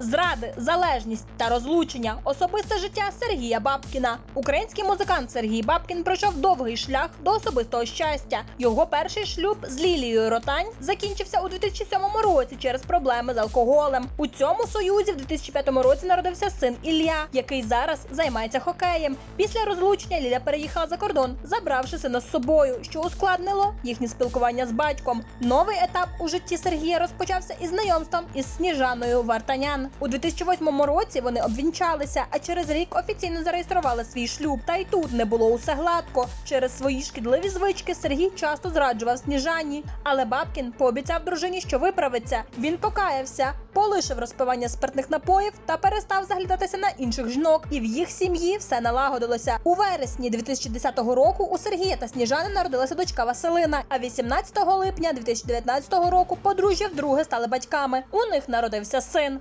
Зради, залежність та розлучення. Особисте життя Сергія Бабкіна. Український музикант Сергій Бабкін пройшов довгий шлях до особистого щастя. Його перший шлюб з Лілією Ротань закінчився у 2007 році через проблеми з алкоголем. У цьому союзі в 2005 році народився син Ілля, який зараз займається хокеєм. Після розлучення Ліля переїхала за кордон, забравши сина з собою, що ускладнило їхнє спілкування з батьком. Новий етап у житті Сергія розпочався із знайомством із Сніжаною Вартанян. У 2008 році вони обвінчалися, а через рік офіційно зареєстрували свій шлюб. Та й тут не було усе гладко. Через свої шкідливі звички Сергій часто зраджував Сніжані. Але Бабкін пообіцяв дружині, що виправиться. Він покаявся, полишив розпивання спиртних напоїв та перестав заглядатися на інших жінок. І в їх сім'ї все налагодилося. У вересні 2010 року у Сергія та Сніжани народилася дочка Василина. А 18 липня 2019 року подружжя вдруге стали батьками. У них народився син.